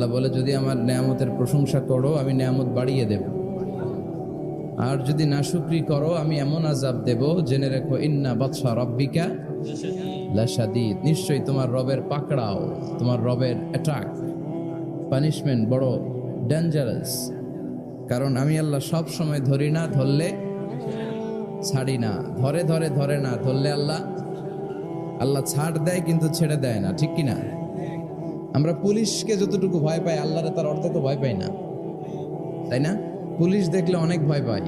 আল্লাহ বলে, যদি আমার নেয়ামতের প্রশংসা করো, আমি নেয়ামত বাড়িয়ে দেব। আর যদি নাশুক্রি করো, আমি এমন আজাব দেব, জেনে রেখো, ইন্না বাদশা রব্বিকা লাসাদিদ নিশ্চয়ই তোমার রবের পাকড়াও, তোমার রবের অ্যাটাক পানিশমেন্ট বড় ডেঞ্জারাস কারণ আমি আল্লাহ সব সময় ধরি না, ধরলে ছাড়ি না। ধরে ধরে ধরে না, ধরলে আল্লাহ আল্লাহ ছাড় দেয় কিন্তু ছেড়ে দেয় না, ঠিক কি না আমরা পুলিশকে যতটুকু ভয় পাই, আল্লাহরে তার অর্থ তো ভয় পাই না। তাই না? পুলিশ দেখলে অনেক ভয় পাই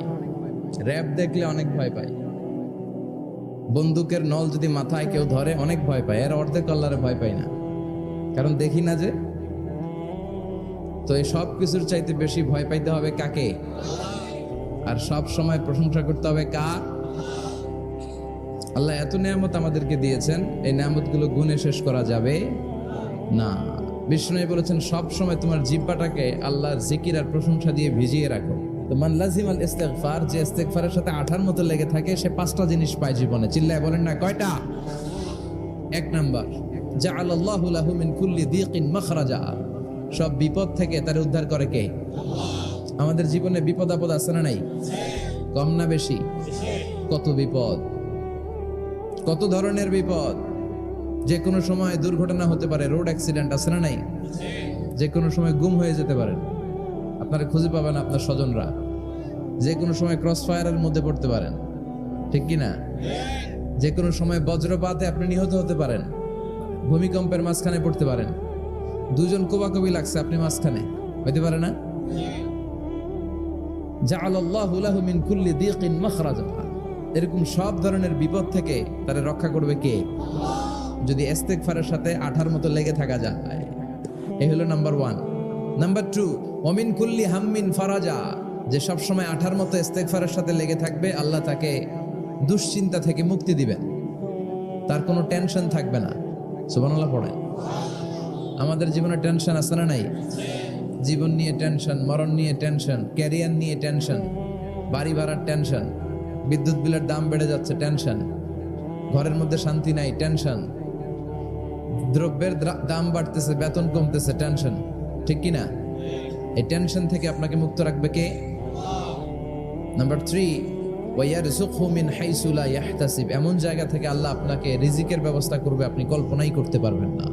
র্যাব দেখলে অনেক ভয় পাই বন্দুকের নল যদি মাথায় কেউ ধরে, অনেক ভয় পায়, এর অর্ধেক আল্লাহরে ভয় পাই না। কারণ দেখি না যে, তো এই সব কিছুর চাইতে বেশি ভয় পাইতে হবে কাকে? আর সব সময় প্রশংসা করতে হবে কার আল্লাহ এত নিয়ামত আমাদেরকে দিয়েছেন, এই নিয়ামতগুলো গুণে শেষ করা যাবে। না বিষ্ণু বলেছেন, সব সময় তোমার জিব্বাটাকে আল্লাহর জিকির আর প্রশংসা দিয়ে ভিজিয়ে রাখো। তো লাজিম যে সাথে আঠার মতো লেগে থাকে, সে পাঁচটা জিনিস পায় জীবনে। চিল্লায় বলেন না, কয়টা? এক যা কুল্লি সব বিপদ থেকে তার উদ্ধার করে কে? আমাদের জীবনে বিপদ আপদ আছে না নাই? কম না বেশি? কত বিপদ? কত ধরনের বিপদ? যে কোনো সময় দুর্ঘটনা হতে পারে রোড অ্যাক্সিডেন্ট আছে না নাই? যে কোনো সময় গুম হয়ে যেতে পারেন। আপনারা খুঁজে পাবেন আপনার স্বজনরা। যে কোনো সময় ক্রস ফায়ারের মধ্যে পড়তে পারেন। ঠিক কি না যে কোনো সময় বজ্রপাতে আপনি নিহত হতে পারেন। ভূমিকম্পের মাঝখানে পড়তে পারেন। দুজন কোবাকবি লাগছে আপনি মাঝখানে। হইতে পারে না? এরকম সব ধরনের বিপদ থেকে তারা রক্ষা করবে কে? যদি ইস্তেগফারের সাথে আঠার মতো লেগে থাকা যায়। এই হলো নাম্বার ওয়ান নাম্বার টু অমিন কুল্লি হাম্মিন ফারাজা। যে সব সময় আঠার মতো ইস্তেগফারের সাথে লেগে থাকবে, আল্লাহ তাকে দুশ্চিন্তা থেকে মুক্তি দিবেন। তার কোনো টেনশন থাকবে না। সুবহানাল্লাহ পড়ে। আমাদের জীবনে টেনশন আছে না নাই? জীবন নিয়ে টেনশন, মরণ নিয়ে টেনশন, ক্যারিয়ার নিয়ে টেনশন, বাড়ি ভাড়ার টেনশন, বিদ্যুৎ বিলের দাম বেড়ে যাচ্ছে, টেনশন। ঘরের মধ্যে শান্তি নাই, টেনশন। দ্রব্যের দ্রা- দাম বাড়তেছে, বেতন কমতেছে টেনশন ঠিক কি না এই টেনশন থেকে আপনাকে মুক্ত রাখবে কে? নাম্বার থ্রি মিন হাইসুলা ইয়াহতাসিব এমন জায়গা থেকে আল্লাহ আপনাকে রিজিকের ব্যবস্থা করবে, আপনি কল্পনাই করতে পারবেন না।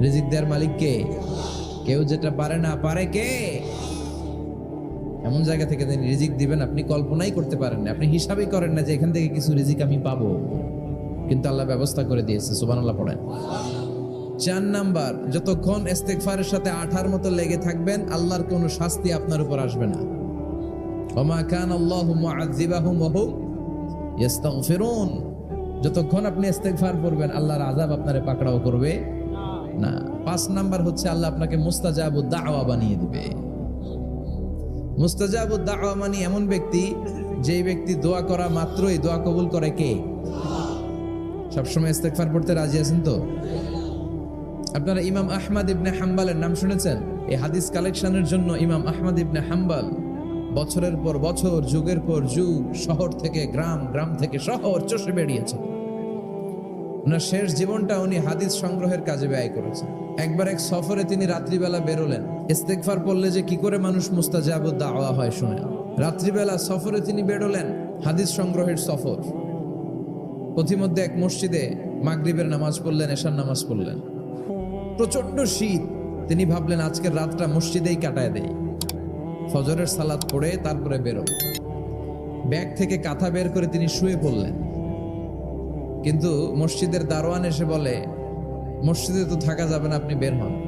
রিজিক দেওয়ার মালিক কে? কেউ যেটা পারে না পারে কে? এমন জায়গা থেকে তিনি রিজিক দিবেন, আপনি কল্পনাই করতে পারেন না। আপনি হিসাবই করেন না যে এখান থেকে কিছু রিজিক আমি পাবো। কিন্তু আল্লাহ ব্যবস্থা করে দিয়েছে সুবান আল্লাহ পড়েন। চার নাম্বার, যতক্ষণ ইস্তেগফারের সাথে আঠার মতো লেগে থাকবেন, আল্লাহর কোনো শাস্তি আপনার উপর আসবে না। আল্লাহু ইস্তাগফিরুন। যতক্ষণ আপনি ইস্তেগফার করবেন, আল্লাহর আযাব আপনারে পাকড়াও করবে না। পাঁচ নাম্বার হচ্ছে আল্লাহ আপনাকে মুস্তাজাবুদ দাওয়া বানিয়ে দিবে। মুস্তাজাবুদ দাওয়া মানে এমন ব্যক্তি, যেই ব্যক্তি দোয়া করা মাত্রই দোয়া কবুল করে কে? সবসময় ইস্তেগফার পড়তে রাজি আছেন তো? আপনারা ইমাম আহমদ ইবনে হাম্বালের নাম শুনেছেন? এই হাদিস কালেকশনের জন্য ইমাম আহমদ ইবনে হাম্বাল বছরের পর বছর, যুগের পর যুগ, শহর থেকে গ্রাম গ্রাম থেকে শহর চষে বেরিয়েছেন ওনার শেষ জীবনটা উনি হাদিস সংগ্রহের কাজে ব্যয় করেছেন। একবার এক সফরে তিনি রাত্রিবেলা বেরোলেন। ইস্তেকফার পড়লে যে কি করে মানুষ মুস্তাজাব হয় শুনে। রাত্রিবেলা সফরে তিনি বেরোলেন, হাদিস সংগ্রহের সফর। পথিমধ্যে এক মসজিদে মাগরিবের নামাজ পড়লেন, এশার নামাজ পড়লেন। প্রচণ্ড শীত। তিনি ভাবলেন, আজকের রাতটা মসজিদেই কাটায় দেই। ফজরের সালাত পড়ে তারপরে বেরো ব্যাগ থেকে কাঁথা বের করে তিনি শুয়ে পড়লেন। কিন্তু মসজিদের দারোয়ান এসে বলে, মসজিদে তো থাকা যাবে না, আপনি বের হন।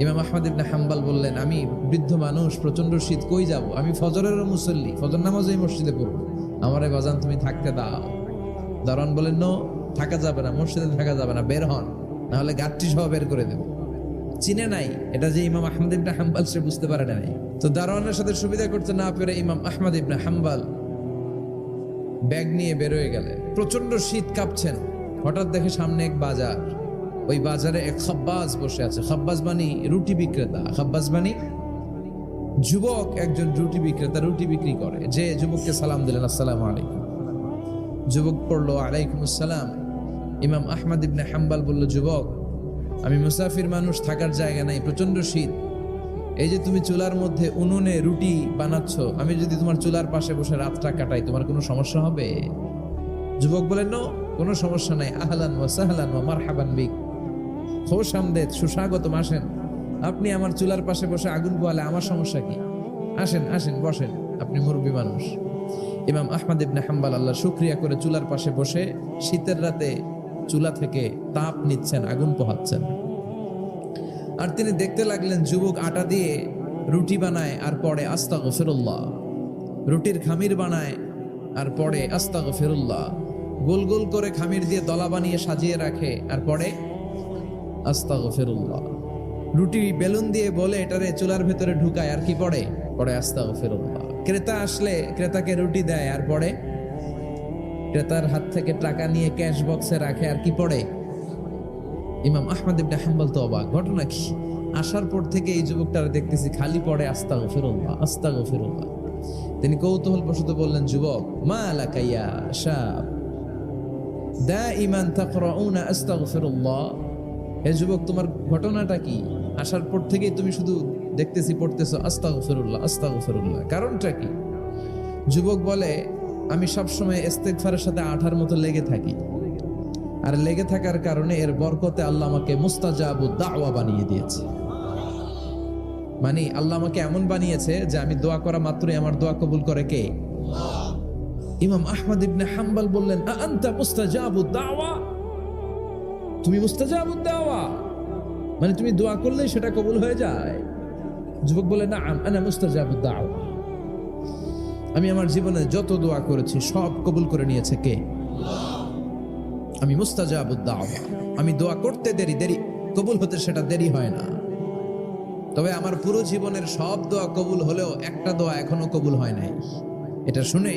ইমাম আহমদ ইবনে হাম্বাল বললেন, আমি বৃদ্ধ মানুষ প্রচণ্ড শীত, কই যাব? আমি ফজরেরও মুসল্লি, ফজর নামাজ নামাজই মসজিদে পড়ব। আমারে বাজান, তুমি থাকতে দাও। দারোয়ান বলেন, নো, থাকা যাবে না, মসজিদে থাকা যাবে না, বের হন, নাহলে গাঠটি সহ বের করে দেব। চিনে নাই, এটা যে ইমাম আহমদ ইবনে হাম্বাল, সে বুঝতে পারে নাই। তো দারোয়ানের সাথে সুবিধা করতে না পেরে ইমাম আহমদ ইবনে হাম্বাল ব্যাগ নিয়ে বেরোয় গেলে। প্রচণ্ড শীত কাঁপছেন। হঠাৎ দেখে সামনে এক বাজার। ওই বাজারে এক খাব্বাজ বসে আছে। খাব্বাজ মানি রুটি বিক্রেতা। খাব্বাজ মানি যুবক একজন রুটি বিক্রেতা, রুটি বিক্রি করে। যে যুবককে সালাম দিলেন, আসসালাম আলাইকুম। যুবক পড়ল, আলাইকুম আসসালাম। ইমাম আহমদ ইবনে হাম্বাল বলল, যুবক, আমি মুসাফির মানুষ, থাকার জায়গা নাই প্রচণ্ড শীত। এই যে তুমি চুলার মধ্যে উনুনে রুটি বানাচ্ছ, আমি যদি তোমার চুলার পাশে বসে রাতটা কাটাই, তোমার কোনো সমস্যা হবে? যুবক বলেন নো, কোনো সমস্যা নাই। আহলান ওয়া সাহলান ওয়া মারহাবান বিক। খোশ আমদেদ, সুস্বাগতম, আসেন। আপনি আমার চুলার পাশে বসে আগুন পোয়ালে আমার সমস্যা কি? আসেন আসেন, বসেন। আপনি মুরব্বী মানুষ। ইমাম আহমদ ইবনে হাম্বাল আল্লাহ শুক্রিয়া করে চুলার পাশে বসে শীতের রাতে চুলা থেকে তাপ নিচ্ছেন, আগুন পোহাচ্ছেন। আর তিনি দেখতে লাগলেন যুবক আটা দিয়ে রুটি বানায় আর পরে আস্তা গফিরুল্লাহ রুটির খামির বানায় আর পরে আস্তা গফিরুল্লাহ গোল গোল করে খামির দিয়ে দলা বানিয়ে সাজিয়ে রাখে আর পরে আস্তা গফিরুল্লাহ রুটি বেলুন দিয়ে বলে এটারে চুলার ভেতরে ঢুকায়, আর কি পড়ে? পরে আস্তা গফিরুল্লাহ ক্রেতা আসলে ক্রেতাকে রুটি দেয় আর পরে ক্রেতার হাত থেকে টাকা নিয়ে ক্যাশ বক্সে রাখে আর কি পড়ে? ইমাম আহমদ ইবনে হাম্বল তো অবাক। ঘটনা কি? আসার পর থেকে এই যুবকটার দেখতেছি খালি পড়ে আস্তা গফিরুল্লাহ আস্তা গফিরুল্লাহ তিনি কৌতূহল বশত বললেন, যুবক, মা লাকাইয়া শাব? দা ইমান তাকরাউনা আস্তাগফিরুল্লাহ। হে যুবক, তোমার ঘটনাটা কি? আসার পর থেকেই তুমি শুধু দেখতেছি, পড়তেছো, আস্তাগফিরুল্লাহ আস্তাগফিরুল্লাহ। কারণটা কি? যুবক বলে, আমি সবসময় ইস্তেগফারের সাথে আঠার মতো লেগে থাকি। আর লেগে থাকার কারণে এর বরকতে আল্লাহ আমাকে মুস্তাজাবু দাওয়া বানিয়ে দিয়েছে। মানে আল্লাহ আমাকে এমন বানিয়েছে যে আমি দোয়া করা মাত্রই আমার দোয়া কবুল করে কে? ইমাম আহমদ ইবনে হাম্বল বললেন, "আ আনতা মুস্তাজাবু দাওয়া? তুমি মুস্তাজাবু দাওয়া? মানে তুমি দোয়া করলেই সেটা কবুল হয়ে যায়। যুবক বলে না আনা মুস্তাজাবু দাওয়া আমি আমার জীবনে যত দোয়া করেছি, সব কবুল করে নিয়েছে কে? আমি মুস্তাজাবু দাওয়া আমি দোয়া করতে দেরি দেরি কবুল হতে সেটা দেরি হয় না। তবে আমার পুরো জীবনের সব দোয়া কবুল হলেও একটা দোয়া এখনও কবুল হয় নাই। এটা শুনে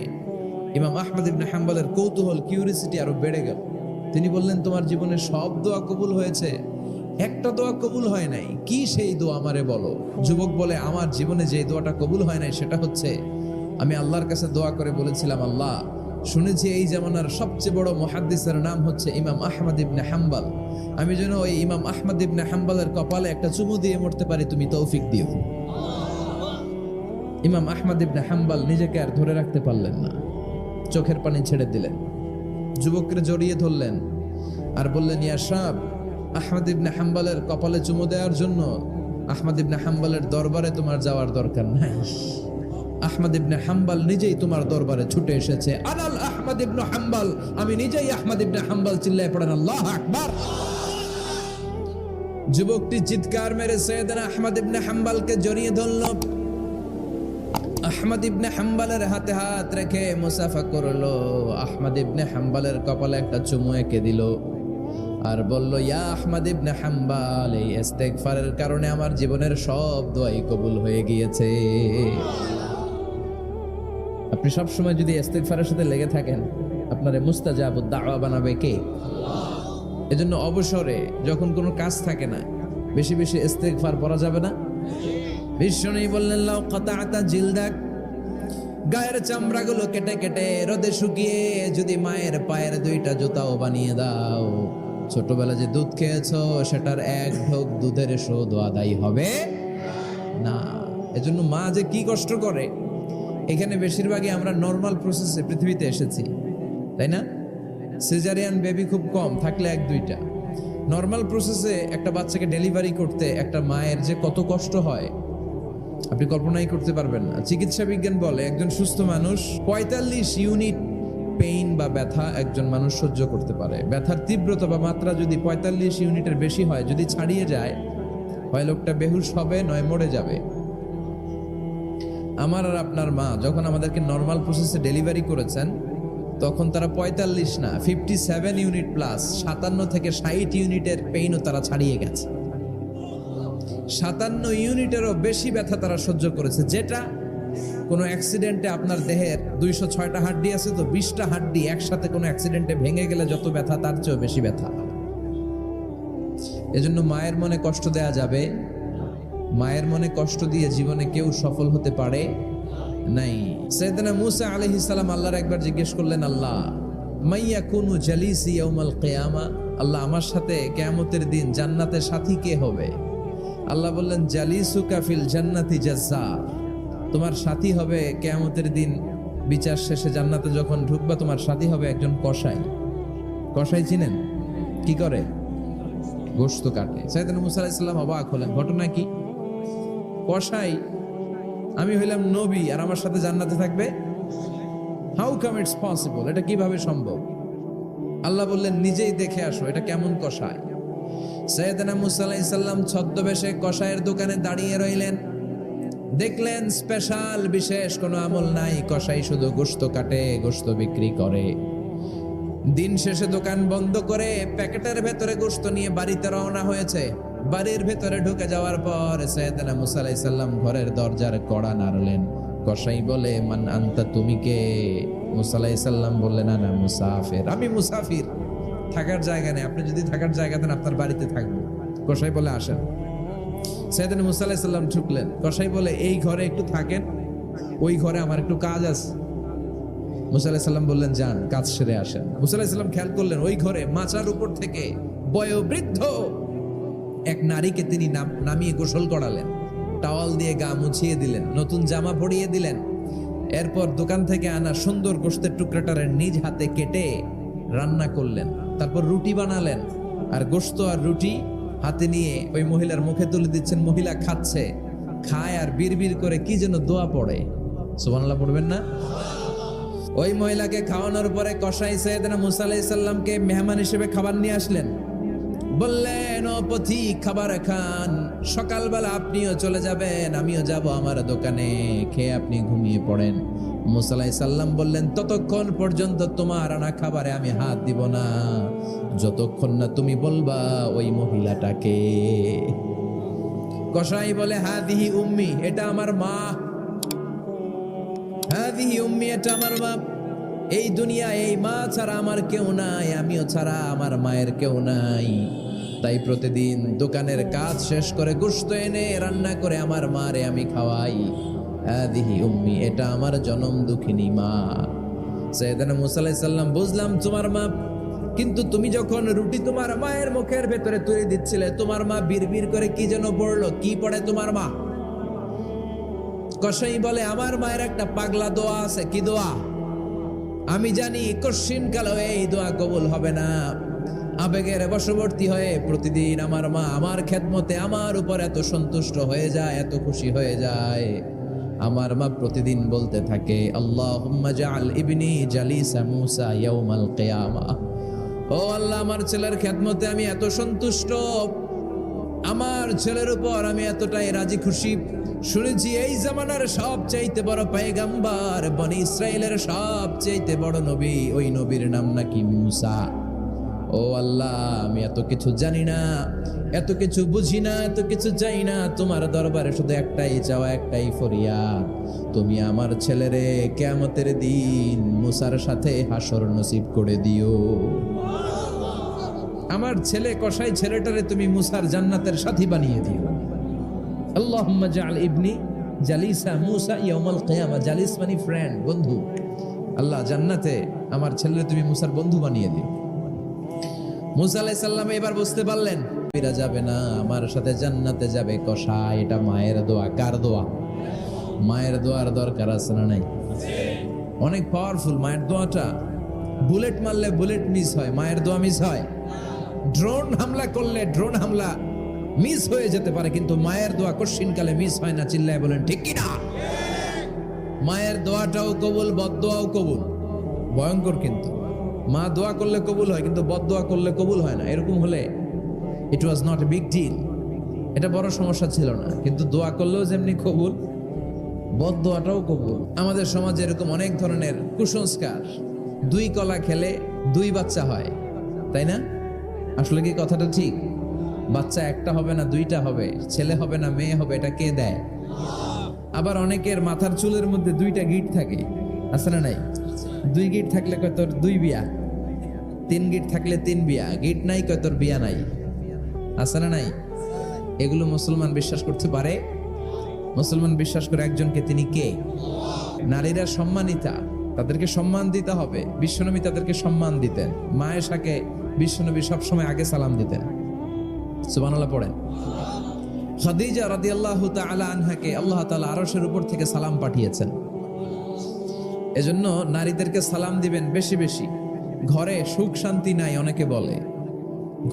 ইমাম আহমদ ইবনে হাম্বলের কৌতূহল কিউরিসিটি আরও বেড়ে গেল। তিনি বললেন, তোমার জীবনে সব দোয়া কবুল হয়েছে একটা দোয়া কবুল হয় নাই। কি সেই দোয়া আমারে বলো? যুবক বলে, আমার জীবনে যে দোয়াটা কবুল হয় নাই সেটা হচ্ছে, আমি আল্লাহর কাছে দোয়া করে বলেছিলাম, আল্লাহ, শুনেছি এই জামানার সবচেয়ে বড় মহাদ্দিসের নাম হচ্ছে ইমাম আহমদ ইবনে হাম্বাল। আমি যেন ওই ইমাম আহমদ ইবনে হাম্বালের কপালে একটা চুমু দিয়ে মরতে পারি, তুমি তৌফিক দিও। ইমাম আহমদ ইবনে হাম্বাল নিজেকে আর ধরে রাখতে পারলেন না। চোখের পানি ছেড়ে দিলেন। যুবককে জড়িয়ে ধরলেন আর বললেন, ইয়া সাহ আহমদ ইবনে হাম্বালের কপালে চুমু দেওয়ার জন্য আহমদ ইবনে হাম্বালের দরবারে তোমার যাওয়ার দরকার নাই। আহমদ ইবনে হাম্বাল নিজেই তোমার দরবারে ছুটে এসেছে। আনাল আহমদ ইবনে হাম্বাল, আমি নিজেই আহমদ ইবনে হাম্বাল চিল্লায় পড়েন, আল্লাহ আকবার। যুবকটি চিৎকার মেরে সৈয়দনা আহমদ ইবনে হাম্বালকে জড়িয়ে ধরল। আহমদ ইবনে হাম্বালের হাতে হাত রেখে মুসাফা করল। আহমদ ইবনে হাম্বালের কপালে একটা চুমু এঁকে দিল। আর বলল, ইয়া আহমদ ইবনে হাম্বাল, এই ইস্তেগফারের কারণে আমার জীবনের সব দোয়াই কবুল হয়ে গিয়েছে। আপনি সব সময় যদি ইস্তেগফারের সাথে লেগে থাকেন, আপনারে মুস্তাজাবুদ দাওয়া বানাবে কে? এজন্য অবসরে যখন কোনো কাজ থাকে না, বেশি বেশি ইস্তেগফার পড়া যাবে না। বিষ্ণু বললেন, লাউ কাতাআতা জিলদাক। গায়ের চামড়াগুলো কেটে কেটে রোদে শুকিয়ে যদি মায়ের পায়ের দুইটা জুতাও বানিয়ে দাও। ছোটবেলা যে দুধ খেয়েছো, সেটার এক ঢোক দুধের শোধ আদায় হবে না। এজন্য মা যে কি কষ্ট করে, এখানে বেশিরভাগই আমরা নর্মাল প্রসেসে পৃথিবীতে এসেছি, তাই না? সিজারিয়ান বেবি খুব কম, থাকলে এক দুইটা। নর্মাল প্রসেসে একটা বাচ্চাকে ডেলিভারি করতে একটা মায়ের যে কত কষ্ট হয়, আপনি কল্পনাই করতে পারবেন না। চিকিৎসা বিজ্ঞান বলে একজন সুস্থ মানুষ পঁয়তাল্লিশ ইউনিট পেইন বা ব্যথা একজন মানুষ সহ্য করতে পারে। ব্যথার তীব্রতা বা মাত্রা যদি পঁয়তাল্লিশ ইউনিটের বেশি হয়, যদি ছাড়িয়ে যায়, হয় লোকটা বেহুশ হবে, নয় মরে যাবে। আমার আর আপনার মা যখন আমাদেরকে নর্মাল প্রসেসে ডেলিভারি করেছেন, তখন তারা পঁয়তাল্লিশ না ফিফটি সেভেন ইউনিট প্লাস সাতান্ন থেকে ষাট ইউনিটের পেইনও তারা ছাড়িয়ে গেছে। সাতান্ন ইউনিটেরও বেশি ব্যথা তারা সহ্য করেছে, যেটা কোনো অ্যাক্সিডেন্টে আপনার দেহের দুইশো ছয়টা হাড্ডি আছে তো বিশটা হাড্ডি একসাথে কোনো অ্যাক্সিডেন্টে ভেঙে গেলে যত ব্যথা, তার চেয়েও বেশি ব্যথা। এজন্য মায়ের মনে কষ্ট দেয়া যাবে। মায়ের মনে কষ্ট দিয়ে জীবনে কেউ সফল হতে পারে নাই। সৈয়দনা মুসা আলাইহিস সালাম আল্লাহর একবার জিজ্ঞেস করলেন, আল্লাহ মাইয়া কুনু জালিসি ইয়াউমাল কিয়ামা? আল্লাহ, আমার সাথে কিয়ামতের দিন জান্নাতের সাথী কে হবে? আল্লাহ বললেন, জালিসুকা ফিল জান্নাতি জাজ্জার তোমার সাথী হবে কেয়ামতের দিন। বিচার শেষে জান্নাতে যখন ঢুকবা, তোমার সাথী হবে একজন কসাই। কসাই চিনেন? কি করে? গোস্ত কাটে। সাইদান মুসা আলাইসাল্লাম অবাক হলেন। ঘটনা কি? কসাই, আমি হইলাম নবী আর আমার সাথে জান্নাতে থাকবে? হাউ কাম ইটস পসিবল এটা কীভাবে সম্ভব? আল্লাহ বললেন, নিজেই দেখে আসো, এটা কেমন কষায় সৈয়দনা মুসা আলাইসাল্লাম ছদ্মবেশে কষায়ের দোকানে দাঁড়িয়ে রইলেন। দেখলেন স্পেশাল বিশেষ কোনো আমল নাই কষাই শুধু গোস্ত কাটে গোস্ত বিক্রি করে। দিন শেষে দোকান বন্ধ করে প্যাকেটের ভেতরে গোস্ত নিয়ে বাড়িতে রওনা হয়েছে। বাড়ির ভেতরে ঢুকে যাওয়ার পর সৈয়দনা মুসা আলাইসাল্লাম ঘরের দরজার কড়া নাড়লেন। কসাই বলে, মান আন্তা, তুমি কে? মুসা আলাইসাল্লাম বললেন না, মুসাফির। আমি মুসাফির। থাকার জায়গা নেই। আপনি যদি থাকার জায়গা দেন, আপনার বাড়িতে থাকব। কসাই বলে, আসেন। সৈয়দনা মুসা আলাইসাল্লাম ঢুকলেন কসাই বলে, এই ঘরে একটু থাকেন, ওই ঘরে আমার একটু কাজ আছে। মুসা বললেন, যান, কাজ সেরে আসেন। মুসা খেয়াল করলেন, ওই ঘরে মাচার উপর থেকে বয়োবৃদ্ধ এক নারীকে তিনি নাম- নামিয়ে গোসল করালেন। টাওয়াল দিয়ে গা মুছিয়ে দিলেন, নতুন জামা পরিয়ে দিলেন। এরপর দোকান থেকে আনা সুন্দর গোস্তের টুকরাটারে নিজ হাতে কেটে রান্না করলেন। তারপর রুটি বানালেন। আর গোস্ত আর রুটি হাতে নিয়ে ওই মহিলার মুখে তুলে দিচ্ছেন, মহিলা খাচ্ছে, খায় আর বিড়বিড় করে কি যেন দোয়া পড়ে। সুবহানাল্লাহ পড়বেন না? ওই মহিলাকে খাওয়ানোর পরে কসাই সৈয়দনা মুসা মেহমান হিসেবে খাবার নিয়ে আসলেন। বললেন, ও পথিক খাবার খান। সকালবেলা আপনিও চলে যাবেন, আমিও যাব আমার দোকানে। খেয়ে আপনি ঘুমিয়ে পড়েন। মুসালাই সাল্লাম বললেন, ততক্ষণ পর্যন্ত তোমার আনা খাবারে আমি হাত দিব না। যতক্ষণ না তুমি বলবা ওই মহিলাটাকে। কসাই বলে, হাদিহি উম্মি, এটা আমার মা। হাদিহি উম্মি, এটা আমার মা। এই দুনিয়া, এই মা ছাড়া আমার কেউ নাই, আমিও ছাড়া আমার মায়ের কেউ নাই। তাই প্রতিদিন দোকানের কাজ শেষ করে গুস্ত এনে রান্না করে আমার মারে আমি খাওয়াই। হাদিহি উম্মি, এটা আমার জনম দুঃখিনী মা। সৈয়দানা মুসা আলাইহিস সাল্লাম বুঝলাম তোমার মা কিন্তু তুমি যখন রুটি তোমার মায়ের মুখের ভেতরে তুলে দিচ্ছিলে, তোমার মা বিড়বিড় করে কি যেন পড়ল কি পড়ে তোমার মা? কসাই বলে, আমার মায়ের একটা পাগলা দোয়া আছে, কি দোয়া? আমি জানি কশিন কালো এই দোয়া কবুল হবে না। আবেগের বশবর্তী হয়ে প্রতিদিন আমার মা আমার খেদমতে আমার উপর এত সন্তুষ্ট হয়ে যায়, এত খুশি হয়ে যায়। আমার মা প্রতিদিন বলতে থাকে, আল্লাহুম্মা জাআল ইবনি জালিসা মূসা ইয়াউমাল কিয়ামা। ও আল্লাহ, আমার ছেলের খ্যাতমতে আমি এত সন্তুষ্ট। আমার ছেলের উপর আমি এতটাই রাজি খুশি। শুনেছি এই জামানার সব চাইতে বড় পায়গাম্বার বনি ইসরায়েলের সব চাইতে বড় নবী, ওই নবীর নাম নাকি মুসা। ও আল্লাহ, আমি এত কিছু জানি না। এত কিছু বুঝি না, এত কিছু চাই না। তোমার দরবারে শুধু একটাই চাওয়া, একটাই ফরিয়াদ। তুমি আমার ছেলেরে কেয়ামতের দিন মুসার সাথে হাসর নসিব করে দিও। আমার ছেলে কসাই ছেলেটারে তুমি মুসার জান্নাতের সাথী বানিয়ে দিও। আল্লাহুম্মা জাআল ইবনি জালিসা মুসা ইয়াউমাল কিয়ামা। জালিস মানে ফ্রেন্ড বন্ধু। আল্লাহ জান্নাতে আমার ছেলেরে তুমি মুসার বন্ধু বানিয়ে দিও। মুসা আলাইহিস সালাম এবার বুঝতে পারলেন এরা যাবে না, আমার সাথে জান্নাতে যাবে। কসাই এটা মায়ের দোয়া। কার দোয়া? মায়ের দোয়ার দরকার আছে না নাই? অনেক পাওয়ারফুল মায়ের দোয়াটা। বুলেট মারলে বুলেট মিস হয়, মায়ের দোয়া মিস হয়। ড্রোন হামলা করলে ড্রোন হামলা মিস হয়ে যেতে পারে, কিন্তু মায়ের দোয়া কশিনকালে মিস হয় না, চিল্লায় বলেন, ঠিক কি না মায়ের দোয়াটাও কবুল বদদোয়াও কবুল। ভয়ঙ্কর কিন্তু। মা দোয়া করলে কবুল হয়, কিন্তু বদদোয়া করলে কবুল হয় না। এরকম হলে it was not a big deal এটা বড় সমস্যা ছিল না। কিন্তু দোয়া করলেও যেমনি কবুল, বদ দোয়াটাও কবুল। আমাদের সমাজে এরকম অনেক ধরনের কুসংস্কার। দুই কলা খেলে দুই বাচ্চা হয়, তাই না? আসলে কি কথাটা ঠিক? বাচ্চা একটা হবে না, দুইটা হবে। ছেলে হবে না, মেয়ে হবে, এটা কে দেয়? আবার অনেকের মাথার চুলের মধ্যে দুইটা গিট থাকে। আছে না নাই? দুই গিট থাকলে কয় তোর দুই বিয়া? তিন গিট থাকলে তিন বিয়া। গিট নাই কয় তোর বিয়া নাই? আছে না নাই? এগুলো মুসলমান বিশ্বাস করতে পারে? মুসলমান বিশ্বাস করে একজনকে তিনি কে? নারীরা সম্মানিতা, তাদেরকে সম্মান দিতে হবে। বিশ্বনবী তাদেরকে সম্মান দিতেন। মায়ের মায়েশাকে বিশ্বনবী সবসময় আগে সালাম দিতেন। সুবহানাল্লাহ পড়েন। খাদিজা রাদিয়াল্লাহু তাআলা আনহাকে আল্লাহ তাআলা আরশের উপর থেকে সালাম পাঠিয়েছেন। এজন্য নারীদেরকে সালাম দিবেন বেশি বেশি। ঘরে সুখ শান্তি নাই, অনেকে বলে।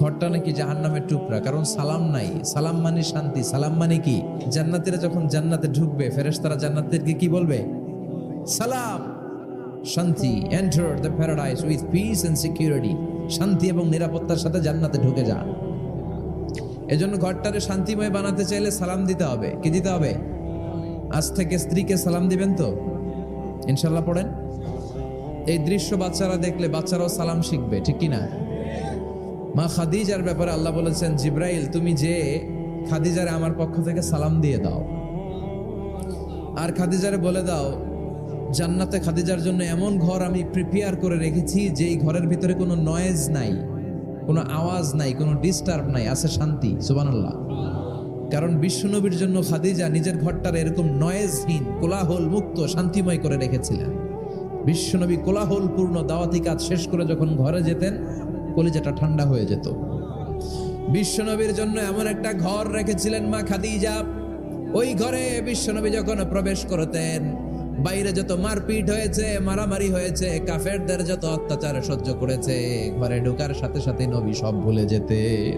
ঘরটা নাকি জাহান্নামের টুকরা, কারণ সালাম নাই। সালাম মানে শান্তি, সালাম মানে কি? জান্নাতীরা যখন জান্নাতে ঢুকবে, ফেরেশতারা জান্নাতীদেরকে কি বলবে? সালাম। শান্তি। Enter the paradise with peace and security শান্তি এবং নিরাপত্তার সাথে জান্নাতে ঢুকে যান। এজন্য ঘরটারে শান্তিময় বানাতে চাইলে সালাম দিতে হবে। কি দিতে হবে? আজ থেকে স্ত্রীকে সালাম দিবেন তো? ইনশাল্লাহ পড়েন? এই দৃশ্য বাচ্চারা দেখলে বাচ্চারাও সালাম শিখবে, ঠিক কি না? মা খাদিজার ব্যাপারে আল্লাহ বলেছেন, জিব্রাইল, তুমি যে খাদিজারে আমার পক্ষ থেকে সালাম দিয়ে দাও আর খাদিজারে বলে দাও, জান্নাতে খাদিজার জন্য এমন ঘর আমি প্রিপেয়ার করে রেখেছি যে এই ঘরের ভিতরে কোনো নয়েজ নাই, কোনো আওয়াজ নাই, কোনো ডিস্টার্ব নাই, আছে শান্তি, সুবহানাল্লাহ। কারণ বিশ্বনবীর জন্য খাদিজা নিজের ঘরটার এরকম নয়েজহীন কোলাহল মুক্ত শান্তিময় করে রেখেছিলেন। বিশ্বনবী কোলাহলপূর্ণ, দাওয়াতি কাজ শেষ করে যখন ঘরে যেতেন কলিজাটা ঠান্ডা হয়ে যেত। বিশ্বনবীর জন্য এমন একটা ঘর রেখেছিলেন মা খাদিজা। ওই ঘরে বিশ্বনবী যখন প্রবেশ করতেন, বাইরে যত মারপিট হয়েছে, মারামারি হয়েছে, কাফেরদের যত অত্যাচার সহ্য করেছে, ঘরে ঢোকার সাথে সাথে নবী সব ভুলে যেতেন।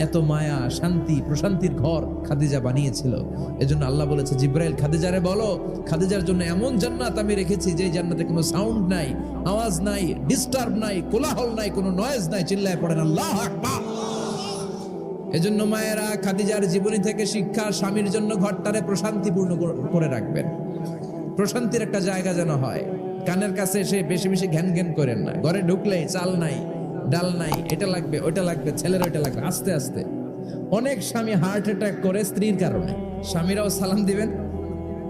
এত মায়া, শান্তি, প্রশান্তির ঘর খাদিজা বানিয়েছিল। এজন্য আল্লাহ বলেছে, জিব্রাইল খাদিজারে বলো, খাদিজার জন্য এমন জান্নাত আমি রেখেছি যে জান্নাতে কোনো সাউন্ড নাই, আওয়াজ নাই ডিস্টার্ব নাই, কোলাহল নাই, কোনো নয়েজ নাই, চিল্লায় পড়েন আল্লাহ এজন্য মায়েরা খাদিজার জীবনী থেকে শিক্ষা, স্বামীর জন্য ঘরটারে প্রশান্তিপূর্ণ কর- করে রাখবেন। প্রশান্তির একটা জায়গা যেন হয়। কানের কাছে এসে বেশি বেশি ঘ্যান ঘ্যান করেন না। ঘরে ঢুকলেই চাল নাই ডাল নাই, এটা লাগবে, ওইটা লাগবে, ছেলের ওইটা লাগবে, আস্তে আস্তে। অনেক স্বামী হার্ট অ্যাটাক করে স্ত্রীর কারণে। স্বামীরাও সালাম দিবেন,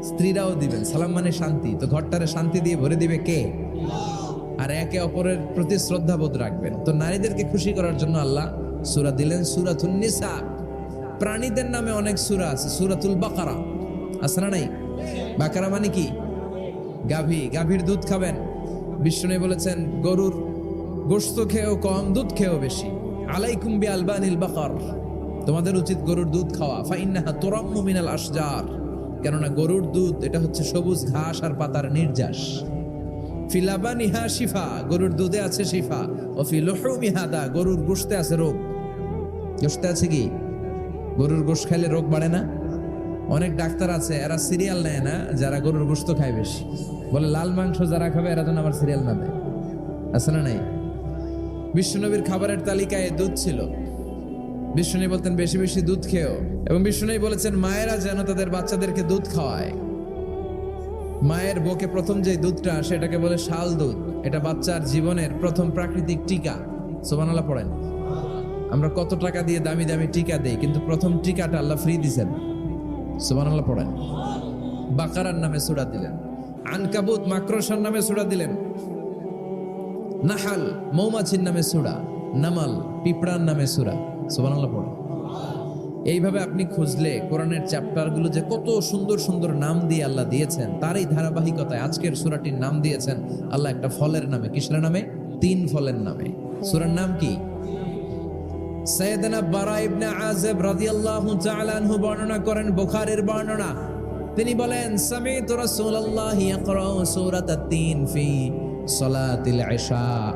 স্ত্রীরাও দিবেন। সালাম মানে শান্তি। তো ঘরটারে শান্তি দিয়ে ভরে দিবে কে? আর একে অপরের প্রতি শ্রদ্ধাবোধ রাখবেন। তো নারীদেরকে খুশি করার জন্য আল্লাহ সুরা দিলেন সূরাতুন নিসা প্রাণীদের নামে অনেক সুরা আছে সূরাতুল বাকারা আছে না নাই? বাকারা মানে কি? গাভী। গাভীর দুধ খাবেন। বিষ্ণু বলেছেন, গরুর গোস্ত খেয়েও কম, দুধ খেয়েও বেশি। আলাইকুম বি আলবানিল বাকার। তোমাদের উচিত গরুর দুধ খাওয়া। ফাইন্নাহা তোরাম্মু মিনাল আশজার। কেননা গরুর দুধ, এটা হচ্ছে সবুজ ঘাস আর পাতার নির্যাস। ফিলাবানিহা শিফা, গরুর দুধে আছে শিফা। ও ফি লুহুমিহাদা গরুর গোশতে আছে রোগ। গোশতে আছে কি? গরুর গোশ খাইলে রোগ বাড়ে না? অনেক ডাক্তার আছে, এরা সিরিয়াল নেয় না, যারা গরুর গোশত খায় বেশি। বলে লাল মাংস যারা খাবে, এরা যেন আমার সিরিয়াল না দেয়। আছে না নাই? বিশ্বনবীর খাবারের তালিকায় দুধ ছিল। বিষ্ণু বলতেন, বেশি বেশি দুধ খেও। এবং বিষ্ণু বলেছেন, মায়েরা যেন তাদের বাচ্চাদেরকে দুধ খাওয়ায়। মায়ের বকে প্রথম যে দুধটা, সেটাকে বলে শাল দুধ। এটা বাচ্চার জীবনের প্রথম প্রাকৃতিক টিকা। সোবানাল্লাহ পড়েন। আমরা কত টাকা দিয়ে দামি দামি টিকা দেই, কিন্তু প্রথম টিকাটা আল্লাহ ফ্রি দিছেন। সোবানাল্লাহ পড়েন। বাকারার নামে সুরা দিলেন। আনকাবুত, মাকড়সার নামে সুরা দিলেন। নাহাল, মৌমাছির নামে সুরা, নামাল, পিঁপড়ার নামে সুরা। সোবানাল্লাহ পড়েন এইভাবে আপনি খুঁজলে কোরআনের চ্যাপ্টারগুলো যে কত সুন্দর সুন্দর নাম দিয়ে আল্লাহ দিয়েছেন তার এই ধারাবাহিকতায় আজকের সুরাটির নাম দিয়েছেন আল্লাহ একটা ফলের নামে। কিসের নামে? তিন ফলের নামে। সুরার নাম কি? সৈয়দনা বারা ইবনে আযিব রাদিয়াল্লাহু তাআলা আনহু বর্ণনা করেন, বুখারীর বর্ণনা। তিনি বলেন, সামিতু রাসূলুল্লাহ ইয়াকরাউ সূরাতাত তিন ফি সালাতিল ইশা।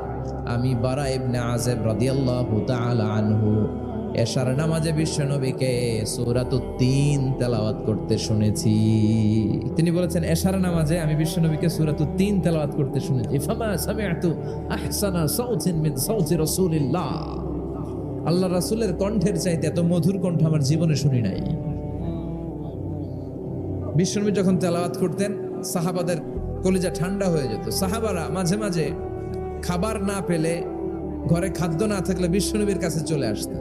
আমি বারা ইবনে আযিব রাদিয়াল্লাহু তাআলা আনহু। এশার নামাজে বিশ্বনবীকে সূরাতুত তিন তেলাওয়াত করতে শুনেছি। তিনি বলেছেন, এশার নামাজে আমি বিশ্বনবীকে সূরাতুত তিন তেলাওয়াত করতে শুনেছি। ফামা সামি'তু আহসানা সাউতিন মিন সাউতি রাসূলিল্লাহ। আল্লাহ রাসূলের কণ্ঠের চাইতে এত মধুর কণ্ঠ আমার জীবনে শুনি নাই। বিশ্বনবী যখন তেলাওয়াত করতেন, সাহাবাদের কলিজা ঠান্ডা হয়ে যেত। সাহাবারা মাঝে মাঝে খাবার না পেলে ঘরে খাদ্য না থাকলে বিশ্বনবীর কাছে চলে আসতেন।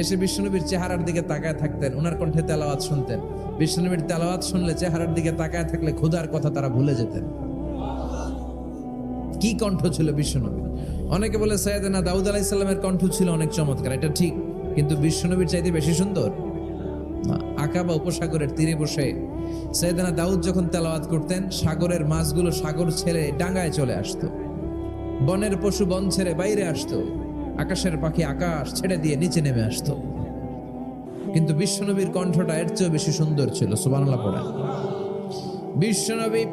এসে বিশ্বনবীর চেহারার দিকে তাকায় থাকতেন, ওনার কণ্ঠে তেলাওয়াত শুনতেন। বিশ্বনবীর তেলাওয়াত শুনলে চেহারার দিকে তাকায় থাকলে ক্ষুধার কথা তারা ভুলে যেতেন। কি কণ্ঠ ছিল বিশ্বনবী অনেকে বলে সৈয়দনা দাউদ আলাইসাল্লামের কণ্ঠ ছিল অনেক চমৎকার, এটা ঠিক। কিন্তু বিশ্বনবীর চাইতে বেশি সুন্দর? আকাবা উপসাগরের তীরে বসে সৈয়দনা দাউদ যখন তেলাওয়াত করতেন, সাগরের মাছগুলো সাগর ছেড়ে ডাঙ্গায় চলে আসতো। বনের পশু বন ছেড়ে বাইরে আসতো। আকাশের পাখি আকাশ ছেড়ে দিয়ে নিচে নেমে আসতো। কিন্তু বিশ্বনবীর কণ্ঠটা এর চেয়েও বেশি সুন্দর ছিল সুবানাল্লাহ পড়া। বিশ্বনবী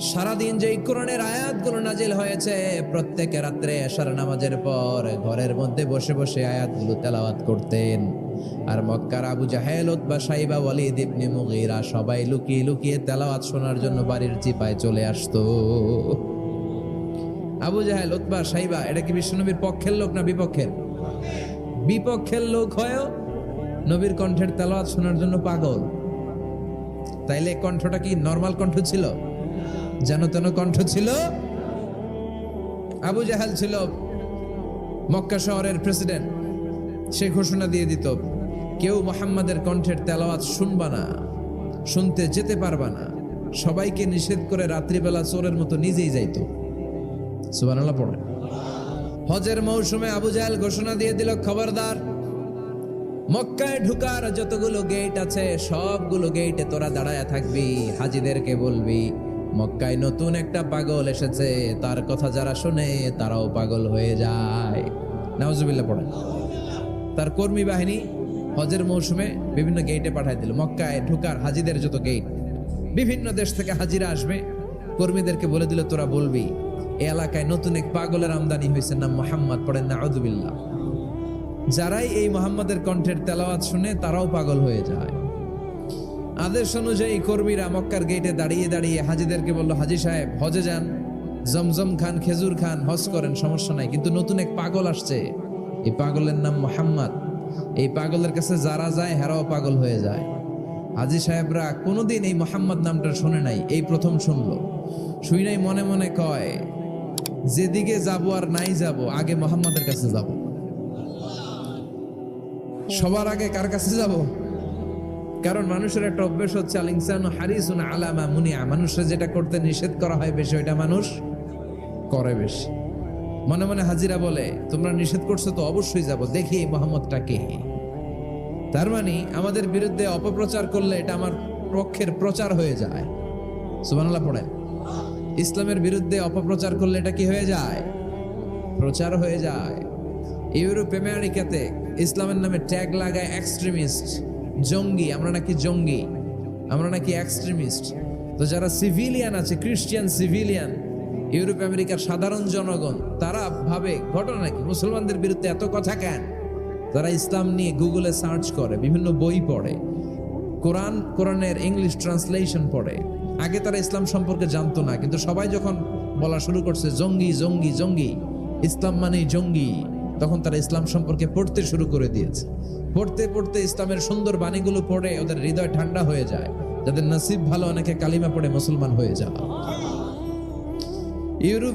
সারাদিন যে কোরআনের আয়াতগুলো নাজিল হয়েছে, প্রত্যেক রাত্রে এশার নামাজের পর ঘরের মধ্যে বসে বসে আয়াতগুলো তেলাওয়াত করতেন। আর মক্কার আবু জাহেল, উতবা সাইবা, ওয়ালিদ ইবনে মুগীরা সবাই লুকিয়ে লুকিয়ে তেলাওয়াত শোনার জন্য বাড়ির চিপায় চলে আসতো। আবু জাহেল, উতবা সাইবা, এটা কি বিশ্বনবীর পক্ষের লোক না বিপক্ষের? বিপক্ষের লোক হয় নবীর কণ্ঠের তেলাওয়াত শোনার জন্য পাগল। তাইলে কণ্ঠটা কি নর্মাল কণ্ঠ ছিল? যেন তেন কণ্ঠ ছিল? আবু জাহাল ছিল মক্কা শহরের প্রেসিডেন্ট সে ঘোষণা দিয়ে দিত, কেউ মোহাম্মদের কণ্ঠের তেলাওয়াত শুনবা না, শুনতে যেতে পারবা না। সবাইকে নিষেধ করে রাত্রিবেলা চোরের মতো নিজেই যাইত। সুবহানাল্লাহ পড়ে। হজের মৌসুমে আবু জাহেল ঘোষণা দিয়ে দিল, খবরদার, মক্কায় ঢুকার যতগুলো গেট আছে, সবগুলো গেটে তোরা দাঁড়ায় থাকবি, হাজিদেরকে বলবি, মক্কায় নতুন একটা পাগল এসেছে, তার কথা যারা শুনে তারাও পাগল হয়ে যায়। নাউজুবিল্লাহ পড়ে। তার কর্মী বাহিনী হজের মৌসুমে বিভিন্ন গেটে পাঠায় দিল। মক্কায় ঢুকার হাজিদের যত গেট বিভিন্ন দেশ থেকে হাজিরা আসবে। কর্মীদেরকে বলে দিল, তোরা বলবি এই এলাকায় নতুন এক পাগলের আমদানি হয়েছে, নাম মোহাম্মদ, পড়েন না আউদুবিল্লাহ যারাই এই মোহাম্মদের কণ্ঠের তেলাওয়াত শুনে, তারাও পাগল হয়ে যায়। আদেশ অনুযায়ী কর্মীরা মক্কার গেটে দাঁড়িয়ে দাঁড়িয়ে হাজিদেরকে বলল, হাজি সাহেব, হজে যান। জমজম খান, খেজুর খান, হজ করেন, সমস্যা নাই। কিন্তু নতুন এক পাগল আসছে। এই পাগলের নাম মোহাম্মদ। এই পাগলের কাছে যারা যায়, হেরাও পাগল হয়ে যায়। হাজি সাহেবরা কোনোদিন এই মোহাম্মদ নামটা শুনে নাই, এই প্রথম শুনলো। শুই নাই মনে মনে কয়, যেদিকে যাব আর নাই যাব, আগে মোহাম্মদের কাছে যাব। সবার আগে কার কাছে যাব? কারণ মানুষের একটা অভ্যেস হচ্ছে আল ইনসান হারিসুন আলামা মুনিয়া। মানুষের যেটা করতে নিষেধ করা হয় বেশি, ওইটা মানুষ করে বেশি। মনে মনে হাজিরা বলে, তোমরা নিষেধ করছ তো অবশ্যই যাব, দেখি এই মোহাম্মদটা কে? তার মানে আমাদের বিরুদ্ধে অপপ্রচার করলে এটা আমার পক্ষের প্রচার হয়ে যায়। সুবহানাল্লাহ পড়ে ইসলামের বিরুদ্ধে অপপ্রচার করলে এটা কি হয়ে যায়? প্রচার হয়ে যায়। ইউরোপ, আমেরিকাতে ইসলামের নামে ট্যাগ লাগায় এক্সট্রিমিস্ট, জঙ্গি, আমরা নাকি জঙ্গি, আমরা নাকি এক্সট্রিমিস্ট। তো যারা সিভিলিয়ান আছে, ক্রিশ্চিয়ান সিভিলিয়ান ইউরোপ আমেরিকার সাধারণ জনগণ, তারা ভাবে, ঘটনা নাকি মুসলমানদের বিরুদ্ধে এত কথা কেন? তারা ইসলাম নিয়ে গুগলে সার্চ করে, বিভিন্ন বই পড়ে, কোরআন, কোরআনের ইংলিশ ট্রান্সলেশন পড়ে। আগে তারা ইসলাম সম্পর্কে জানতো না, কিন্তু সবাই যখন বলা শুরু করছে, জঙ্গি জঙ্গি জঙ্গি, ইসলাম মানেই জঙ্গি, তখন তারা ইসলাম সম্পর্কে পড়তে শুরু করে দিয়েছে। পড়তে পড়তে ইসলামের সুন্দর বাণীগুলো পড়ে ওদের হৃদয় ঠান্ডা হয়ে যায়, যাদের নসিব ভালো, অনেকে কালিমা পড়ে মুসলমান হয়ে যায় ইউরোপ